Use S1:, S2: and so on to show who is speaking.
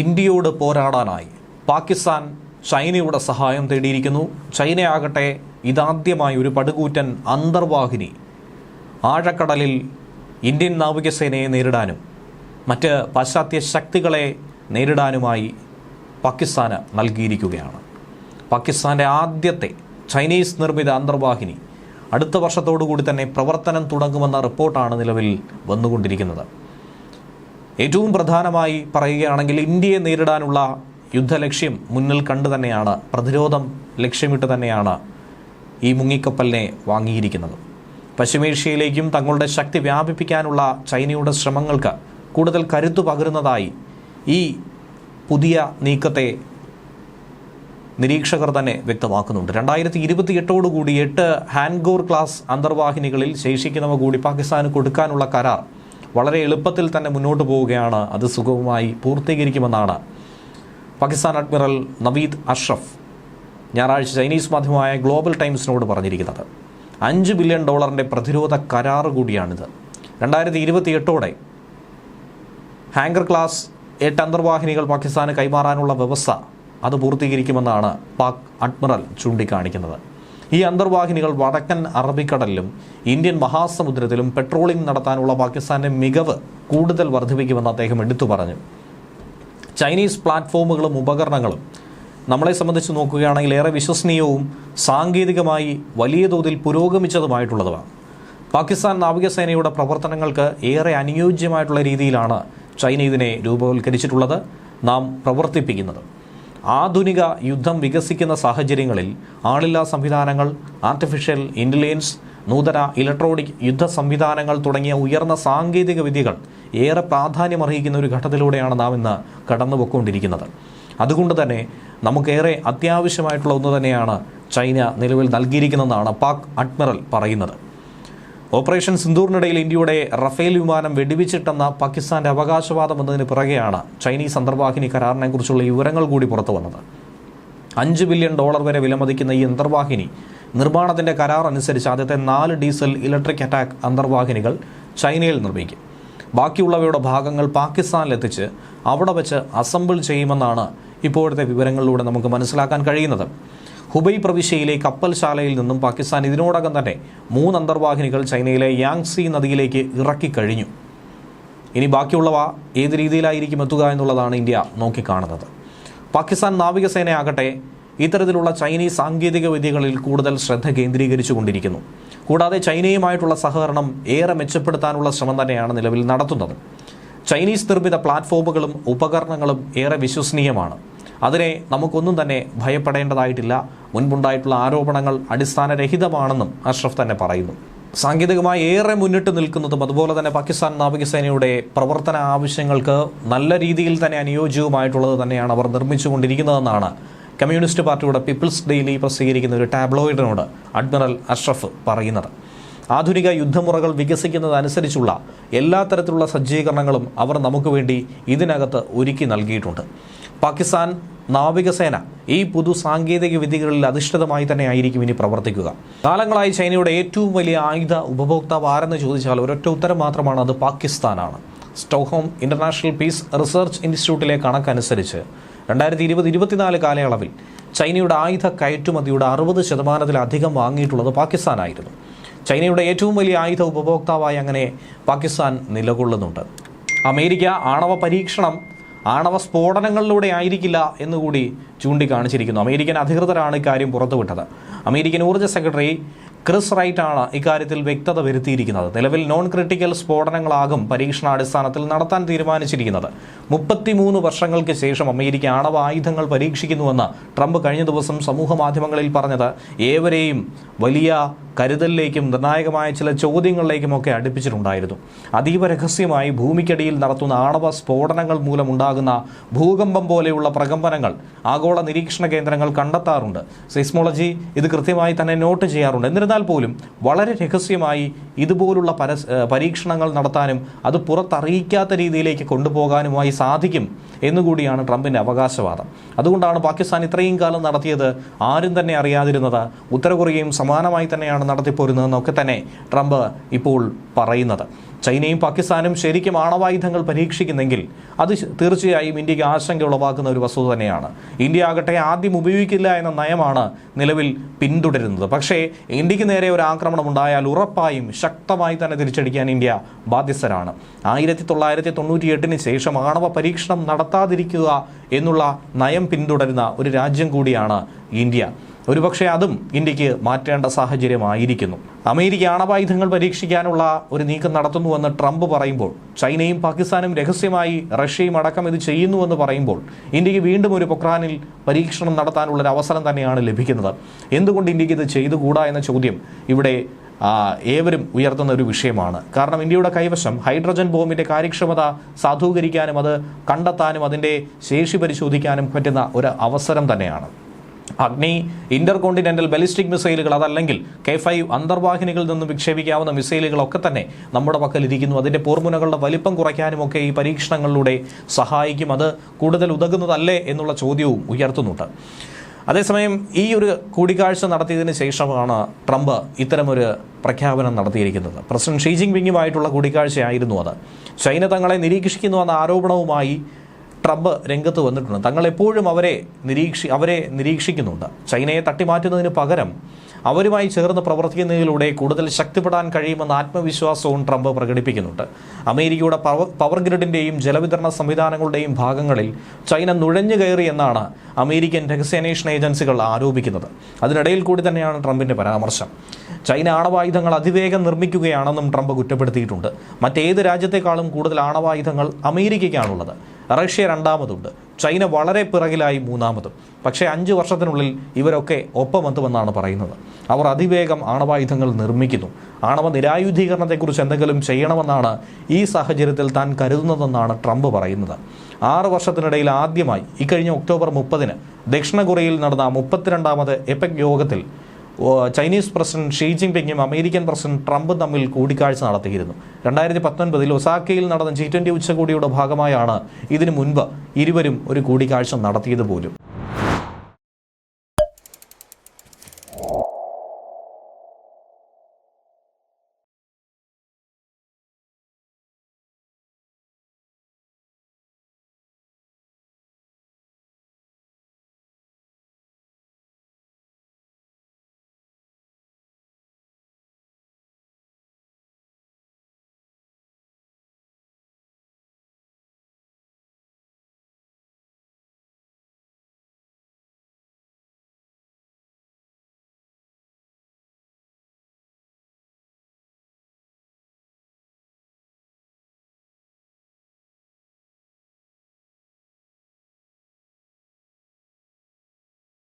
S1: ഇന്ത്യയോട് പോരാടാനായി പാകിസ്ഥാൻ ചൈനയുടെ സഹായം തേടിയിരിക്കുന്നു. ചൈനയാകട്ടെ ഇതാദ്യമായി ഒരു പടുകൂറ്റൻ അന്തർവാഹിനി ആഴക്കടലിൽ ഇന്ത്യൻ നാവികസേനയെ നേരിടാനും മറ്റ് പാശ്ചാത്യ ശക്തികളെ നേരിടാനുമായി പാകിസ്ഥാന് നൽകിയിരിക്കുകയാണ്. പാകിസ്ഥാന്റെ ആദ്യത്തെ ചൈനീസ് നിർമ്മിത അന്തർവാഹിനി അടുത്ത വർഷത്തോടുകൂടി തന്നെ പ്രവർത്തനം തുടങ്ങുമെന്ന റിപ്പോർട്ടാണ് നിലവിൽ വന്നുകൊണ്ടിരിക്കുന്നത്. ഏറ്റവും പ്രധാനമായി പറയുകയാണെങ്കിൽ ഇന്ത്യയെ നേരിടാനുള്ള യുദ്ധലക്ഷ്യം മുന്നിൽ കണ്ടു തന്നെയാണ് പ്രതിരോധം ലക്ഷ്യമിട്ട് തന്നെയാണ് ഈ മുങ്ങിക്കപ്പലിനെ വാങ്ങിയിരിക്കുന്നത്. പശ്ചിമേഷ്യയിലേക്കും തങ്ങളുടെ ശക്തി വ്യാപിപ്പിക്കാനുള്ള ചൈനയുടെ ശ്രമങ്ങൾക്ക് കൂടുതൽ കരുത്തു പകരുന്നതായി ഈ പുതിയ നീക്കത്തെ നിരീക്ഷകർ തന്നെ വ്യക്തമാക്കുന്നുണ്ട്. രണ്ടായിരത്തി ഇരുപത്തി എട്ടോടുകൂടി എട്ട് ഹാൻഗോർ ക്ലാസ് അന്തർവാഹിനികളിൽ ശേഷിക്കുന്നവ കൂടി പാകിസ്ഥാന് കൊടുക്കാനുള്ള കരാർ വളരെ എളുപ്പത്തിൽ തന്നെ മുന്നോട്ട് പോവുകയാണ്. അത് സുഗമമായി പൂർത്തീകരിക്കുമെന്നാണ്. പാകിസ്ഥാൻ അഡ്മിറൽ നവീദ് അഷ്റഫ് ഞായറാഴ്ച ചൈനീസ് മാധ്യമമായ ഗ്ലോബൽ ടൈംസിനോട് പറഞ്ഞിരിക്കുന്നത്. അഞ്ച് ബില്യൺ ഡോളറിന്റെ പ്രതിരോധ കരാർ കൂടിയാണിത്. രണ്ടായിരത്തി ഇരുപത്തി എട്ടോടെ ഹാങ്കർ ക്ലാസ് എട്ട് അന്തർവാഹിനികൾ പാകിസ്ഥാന് കൈമാറാനുള്ള വ്യവസ്ഥ അത് പൂർത്തീകരിക്കുമെന്നാണ് പാക് അഡ്മിറൽ ചൂണ്ടിക്കാണിക്കുന്നത്. ഈ അന്തർവാഹിനികൾ വടക്കൻ അറബിക്കടലിലും ഇന്ത്യൻ മഹാസമുദ്രത്തിലും പെട്രോളിംഗ് നടത്താനുള്ള പാകിസ്ഥാന്റെ മികവ് കൂടുതൽ വർദ്ധിപ്പിക്കുമെന്ന് അദ്ദേഹം എടുത്തു പറഞ്ഞു. ചൈനീസ് പ്ലാറ്റ്ഫോമുകളും ഉപകരണങ്ങളും നമ്മളെ സംബന്ധിച്ച് നോക്കുകയാണെങ്കിൽ ഏറെ വിശ്വസനീയവും സാങ്കേതികമായി വലിയ തോതിൽ പുരോഗമിച്ചതുമായിട്ടുള്ളതുമാണ്. പാകിസ്ഥാൻ നാവികസേനയുടെ പ്രവർത്തനങ്ങൾക്ക് ഏറെ അനുയോജ്യമായിട്ടുള്ള രീതിയിലാണ് ചൈന ഇതിനെ രൂപവൽക്കരിച്ചിട്ടുള്ളത്. നാം പ്രവർത്തിപ്പിക്കുന്നത്. ആധുനിക യുദ്ധം വികസിക്കുന്ന സാഹചര്യങ്ങളിൽ ആളില്ലാ സംവിധാനങ്ങൾ ആർട്ടിഫിഷ്യൽ ഇന്റലിജൻസ് നൂതന ഇലക്ട്രോണിക് യുദ്ധ സംവിധാനങ്ങൾ തുടങ്ങിയ ഉയർന്ന സാങ്കേതിക വിദ്യകൾ ഏറെ പ്രാധാന്യമർഹിക്കുന്ന ഒരു ഘട്ടത്തിലൂടെയാണ് നാം ഇന്ന് കടന്നുപോയിക്കൊണ്ടിരിക്കുന്നത്. അതുകൊണ്ട് തന്നെ നമുക്കേറെ അത്യാവശ്യമായിട്ടുള്ള ഒന്ന് തന്നെയാണ് ചൈന നിലവിൽ നൽകിയിരിക്കുന്നതെന്നാണ് പാക് അഡ്മിറൽ പറയുന്നത്. ഓപ്പറേഷൻ സിന്ദൂറിനിടയിൽ ഇന്ത്യയുടെ റഫേൽ വിമാനം വെടിവെച്ചിട്ടെന്ന പാകിസ്ഥാന്റെ അവകാശവാദം എന്നതിന് പിറകെയാണ് ചൈനീസ് അന്തർവാഹിനി കരാറിനെക്കുറിച്ചുള്ള വിവരങ്ങൾ കൂടി പുറത്തു വന്നത്. അഞ്ച് ബില്യൺ ഡോളർ വരെ വിലമതിക്കുന്ന ഈ അന്തർവാഹിനി നിർമ്മാണത്തിന്റെ കരാർ അനുസരിച്ച് ആദ്യത്തെ നാല് ഡീസൽ ഇലക്ട്രിക് അറ്റാക്ക് അന്തർവാഹിനികൾ ചൈനയിൽ നിർമ്മിക്കും. ബാക്കിയുള്ളവയുടെ ഭാഗങ്ങൾ പാകിസ്ഥാനിലെത്തിച്ച് അവിടെ വെച്ച് അസംബിൾ ചെയ്യുമെന്നാണ് ഇപ്പോഴത്തെ വിവരങ്ങളിലൂടെ നമുക്ക് മനസ്സിലാക്കാൻ കഴിയുന്നത്. ഹുബൈ പ്രവിശ്യയിലെ കപ്പൽശാലയിൽ നിന്നും പാകിസ്ഥാൻ ഇതിനോടകം തന്നെ മൂന്ന് അന്തർവാഹിനികൾ ചൈനയിലെ യാങ്സി നദിയിലേക്ക് ഇറക്കിക്കഴിഞ്ഞു. ഇനി ബാക്കിയുള്ളവ ഏത് രീതിയിലായിരിക്കും എത്തുക എന്നുള്ളതാണ് ഇന്ത്യ നോക്കിക്കാണുന്നത്. പാകിസ്ഥാൻ നാവികസേനയാകട്ടെ ഇത്തരത്തിലുള്ള ചൈനീസ് സാങ്കേതിക വിദ്യകളിൽ കൂടുതൽ ശ്രദ്ധ കേന്ദ്രീകരിച്ചു കൊണ്ടിരിക്കുന്നു കൂടാതെ ചൈനയുമായിട്ടുള്ള സഹകരണം ഏറെ മെച്ചപ്പെടുത്താനുള്ള ശ്രമം തന്നെയാണ് നിലവിൽ നടത്തുന്നത്. ചൈനീസ് നിർമ്മിത പ്ലാറ്റ്ഫോമുകളും ഉപകരണങ്ങളും ഏറെ വിശ്വസനീയമാണ്. അതിനെ നമുക്കൊന്നും തന്നെ ഭയപ്പെടേണ്ടതായിട്ടില്ല. മുൻപുണ്ടായിട്ടുള്ള ആരോപണങ്ങൾ അടിസ്ഥാനരഹിതമാണെന്നും അഷ്റഫ് തന്നെ പറയുന്നു. സാങ്കേതികമായി ഏറെ മുന്നിട്ട് നിൽക്കുന്നതും അതുപോലെ തന്നെ പാകിസ്ഥാൻ നാവികസേനയുടെ പ്രവർത്തന ആവശ്യങ്ങൾക്ക് നല്ല രീതിയിൽ തന്നെ അനുയോജ്യവുമായിട്ടുള്ളത് തന്നെയാണ് അവർ നിർമ്മിച്ചുകൊണ്ടിരിക്കുന്നതെന്നാണ് കമ്മ്യൂണിസ്റ്റ് പാർട്ടിയുടെ പീപ്പിൾസ് ഡെയിലി പ്രസിദ്ധീകരിക്കുന്ന ഒരു ടാബ്ലോയിഡിനോട് അഡ്മിറൽ അഷ്റഫ് പറയുന്നത്. ആധുനിക യുദ്ധമുറകൾ വികസിക്കുന്നതനുസരിച്ചുള്ള എല്ലാ തരത്തിലുള്ള സജ്ജീകരണങ്ങളും അവർ നമുക്ക് വേണ്ടി ഇതിനകത്ത് ഒരുക്കി നൽകിയിട്ടുണ്ട്. പാകിസ്ഥാൻ നാവികസേന ഈ പുതു സാങ്കേതിക വിദ്യകളിൽ അധിഷ്ഠിതമായി തന്നെ ആയിരിക്കും ഇനി പ്രവർത്തിക്കുക. കാലങ്ങളായി ചൈനയുടെ ഏറ്റവും വലിയ ആയുധ ഉപഭോക്താവ് ആരെന്ന് ചോദിച്ചാൽ ഒരൊറ്റ ഉത്തരം മാത്രമാണ് അത് പാകിസ്ഥാനാണ്. സ്റ്റോക്ക്ഹോം ഇന്റർനാഷണൽ പീസ് റിസർച്ച് ഇൻസ്റ്റിറ്റ്യൂട്ടിലെ കണക്കനുസരിച്ച് രണ്ടായിരത്തി ഇരുപത് ഇരുപത്തിനാല് കാലയളവിൽ ചൈനയുടെ ആയുധ കയറ്റുമതിയുടെ അറുപത് ശതമാനത്തിലധികം വാങ്ങിയിട്ടുള്ളത് പാകിസ്ഥാനായിരുന്നു. ചൈനയുടെ ഏറ്റവും വലിയ ആയുധ ഉപഭോക്താവായി അങ്ങനെ പാകിസ്ഥാൻ നിലകൊള്ളുന്നുണ്ട്. അമേരിക്ക ആണവ പരീക്ഷണം ആണവ സ്ഫോടനങ്ങളിലൂടെ ആയിരിക്കില്ല എന്നുകൂടി ചൂണ്ടിക്കാണിച്ചിരിക്കുന്നു. അമേരിക്കൻ അധികൃതരാണ് ഇക്കാര്യം പുറത്തുവിട്ടത്. അമേരിക്കൻ ഊർജ സെക്രട്ടറി ക്രിസ് റൈറ്റ് ആണ് ഇക്കാര്യത്തിൽ വ്യക്തത വരുത്തിയിരിക്കുന്നത്. നിലവിൽ നോൺ ക്രിട്ടിക്കൽ സ്ഫോടനങ്ങളാകും പരീക്ഷണാടിസ്ഥാനത്തിൽ നടത്താൻ തീരുമാനിച്ചിരിക്കുന്നത്. മുപ്പത്തിമൂന്ന് വർഷങ്ങൾക്ക് ശേഷം അമേരിക്ക ആണവ ആയുധങ്ങൾ പരീക്ഷിക്കുന്നുവെന്ന് ട്രംപ് കഴിഞ്ഞ ദിവസം സമൂഹ മാധ്യമങ്ങളിൽ പറഞ്ഞത്. ഏവരെയും വലിയ കരുതലിലേക്കും നിർണായകമായ ചില ചോദ്യങ്ങളിലേക്കും ഒക്കെ അടുപ്പിച്ചിട്ടുണ്ടായിരുന്നു. അതീവ രഹസ്യമായി ഭൂമിക്കടിയിൽ നടത്തുന്ന ആണവ സ്ഫോടനങ്ങൾ മൂലമുണ്ടാകുന്ന ഭൂകമ്പം പോലെയുള്ള പ്രകമ്പനങ്ങൾ ആഗോള നിരീക്ഷണ കേന്ദ്രങ്ങൾ കണ്ടെത്താറുണ്ട്. സെയ്സ്മോളജി ഇത് കൃത്യമായി തന്നെ നോട്ട് ചെയ്യാറുണ്ട്. എന്നിരുന്നാൽ പോലും വളരെ രഹസ്യമായി ഇതുപോലുള്ള പരസ് പരീക്ഷണങ്ങൾ നടത്താനും അത് പുറത്തറിയിക്കാത്ത രീതിയിലേക്ക് കൊണ്ടുപോകാനുമായി സാധിക്കും എന്നുകൂടിയാണ് ട്രംപിന്റെ അവകാശവാദം. അതുകൊണ്ടാണ് പാകിസ്ഥാൻ ഇത്രയും കാലം നടത്തിയത് ആരും തന്നെ അറിയാതിരുന്നത്. ഉത്തര കൊറിയയും സമാനമായി തന്നെയാണ് നടത്തിപ്പോരുന്നതെന്നൊക്കെ തന്നെ ട്രംപ് ഇപ്പോൾ പറയുന്നത്. ചൈനയും പാകിസ്ഥാനും ശരിക്കും ആണവായുധങ്ങൾ പരീക്ഷിക്കുന്നെങ്കിൽ അത് തീർച്ചയായും ഇന്ത്യയ്ക്ക് ആശങ്ക ഉളവാക്കുന്ന ഒരു വസ്തുത തന്നെയാണ്. ഇന്ത്യ ആകട്ടെ ആദ്യം ഉപയോഗിക്കില്ല എന്ന നയമാണ് നിലവിൽ പിന്തുടരുന്നത്. പക്ഷേ ഇന്ത്യയ്ക്ക് നേരെ ഒരു ആക്രമണം ഉണ്ടായാൽ ഉറപ്പായും ശക്തമായി തന്നെ തിരിച്ചടിക്കാൻ ഇന്ത്യ ബാധ്യസ്ഥരാണ്. ആയിരത്തി തൊള്ളായിരത്തി തൊണ്ണൂറ്റി എട്ടിന് ശേഷം ആണവ പരീക്ഷണം നടത്താതിരിക്കുക എന്നുള്ള നയം പിന്തുടരുന്ന ഒരു രാജ്യം കൂടിയാണ് ഇന്ത്യ. ഒരുപക്ഷെ അതും ഇന്ത്യയ്ക്ക് മാറ്റേണ്ട സാഹചര്യമായിരിക്കുന്നു. അമേരിക്ക ആണവായുധങ്ങൾ പരീക്ഷിക്കാനുള്ള ഒരു നീക്കം നടത്തുന്നുവെന്ന് ട്രംപ് പറയുമ്പോൾ ചൈനയും പാകിസ്ഥാനും രഹസ്യമായി റഷ്യയും അടക്കം ഇത് ചെയ്യുന്നുവെന്ന് പറയുമ്പോൾ ഇന്ത്യയ്ക്ക് വീണ്ടും ഒരു പൊക്രാനിൽ പരീക്ഷണം നടത്താനുള്ള ഒരു അവസരം തന്നെയാണ് ലഭിക്കുന്നത്. എന്തുകൊണ്ട് ഇന്ത്യയ്ക്ക് ഇത് ചെയ്തുകൂടാ എന്ന ചോദ്യം ഇവിടെ ഏവരും ഉയർത്തുന്ന ഒരു വിഷയമാണ്. കാരണം ഇന്ത്യയുടെ കൈവശം ഹൈഡ്രജൻ ബോംബിന്റെ കാര്യക്ഷമത സാധൂകരിക്കാനും അത് കണ്ടെത്താനും അതിന്റെ ശേഷി പരിശോധിക്കാനും പറ്റുന്ന ഒരു അവസരം തന്നെയാണ്. അഗ്നി ഇന്റർ കോണ്ടിനെന്റൽ ബലിസ്റ്റിക് മിസൈലുകൾ അതല്ലെങ്കിൽ കെ ഫൈവ് അന്തർവാഹിനികളിൽ നിന്നും വിക്ഷേപിക്കാവുന്ന മിസൈലുകളൊക്കെ തന്നെ നമ്മുടെ പക്കലിരിക്കുന്നു. അതിന്റെ പോർമുനകളുടെ വലിപ്പം കുറയ്ക്കാനുമൊക്കെ ഈ പരീക്ഷണങ്ങളിലൂടെ സഹായിക്കും. അത് കൂടുതൽ ഉതകുന്നതല്ലേ എന്നുള്ള ചോദ്യവും ഉയർത്തുന്നുണ്ട്. അതേസമയം ഈ ഒരു കൂടിക്കാഴ്ച നടത്തിയതിന് ശേഷമാണ് ട്രംപ് ഇത്തരമൊരു പ്രഖ്യാപനം നടത്തിയിരിക്കുന്നത്. പ്രസിഡന്റ് ഷീ ജിൻപിങ്ങുമായിട്ടുള്ള കൂടിക്കാഴ്ചയായിരുന്നു അത്. ചൈന തങ്ങളെ നിരീക്ഷിക്കുന്നുവെന്ന ആരോപണവുമായി ട്രംപ് രംഗത്ത് വന്നിട്ടുണ്ട്. തങ്ങൾ എപ്പോഴും അവരെ നിരീക്ഷി അവരെ നിരീക്ഷിക്കുന്നുണ്ട്. ചൈനയെ തട്ടിമാറ്റുന്നതിന് പകരം അവരുമായി ചേർന്ന് പ്രവർത്തിക്കുന്നതിലൂടെ കൂടുതൽ ശക്തിപ്പെടാൻ കഴിയുമെന്ന ആത്മവിശ്വാസവും ട്രംപ് പ്രകടിപ്പിക്കുന്നുണ്ട്. അമേരിക്കയുടെ പവർ ഗ്രിഡിന്റെയും ജലവിതരണ സംവിധാനങ്ങളുടെയും ഭാഗങ്ങളിൽ ചൈന നുഴഞ്ഞു കയറി എന്നാണ് അമേരിക്കൻ രഹസ്യാന്വേഷണ ഏജൻസികൾ ആരോപിക്കുന്നത്. അതിനിടയിൽ കൂടി തന്നെയാണ് ട്രംപിന്റെ പരാമർശം. ചൈന ആണവായുധങ്ങൾ അതിവേഗം നിർമ്മിക്കുകയാണെന്നും ട്രംപ് കുറ്റപ്പെടുത്തിയിട്ടുണ്ട്. മറ്റേത് രാജ്യത്തെക്കാളും കൂടുതൽ ആണവായുധങ്ങൾ അമേരിക്കയ്ക്കാണുള്ളത്. റഷ്യ രണ്ടാമതുണ്ട്. ചൈന വളരെ പിറകിലായി മൂന്നാമതും. പക്ഷേ അഞ്ച് വർഷത്തിനുള്ളിൽ ഇവരൊക്കെ ഒപ്പം ഒപ്പമെത്തുമെന്നാണ് പറയുന്നത്. അവർ അതിവേഗം ആണവായുധങ്ങൾ നിർമ്മിക്കുന്നു. ആണവ നിരായുധീകരണത്തെക്കുറിച്ച് എന്തെങ്കിലും ചെയ്യണമെന്നാണ് ഈ സാഹചര്യത്തിൽ താൻ കരുതുന്നതെന്നാണ് ട്രംപ് പറയുന്നത്. ആറ് വർഷത്തിനിടയിൽ ആദ്യമായി ഇക്കഴിഞ്ഞ ഒക്ടോബർ മുപ്പതിന് ദക്ഷിണ കൊറിയയിൽ നടന്ന മുപ്പത്തിരണ്ടാമത് എപെക് യോഗത്തിൽ ചൈനീസ് പ്രസിഡന്റ് ഷീ ജിൻപിങ്ങും അമേരിക്കൻ പ്രസിഡന്റ് ട്രംപും തമ്മിൽ കൂടിക്കാഴ്ച നടത്തിയിരുന്നു. രണ്ടായിരത്തി പത്തൊൻപതിൽ ഒസാക്കയിൽ നടന്ന ജി ട്വന്റി ഉച്ചകോടിയുടെ ഭാഗമായാണ് ഇതിനു മുൻപ് ഇരുവരും ഒരു കൂടിക്കാഴ്ച നടത്തിയത് പോലും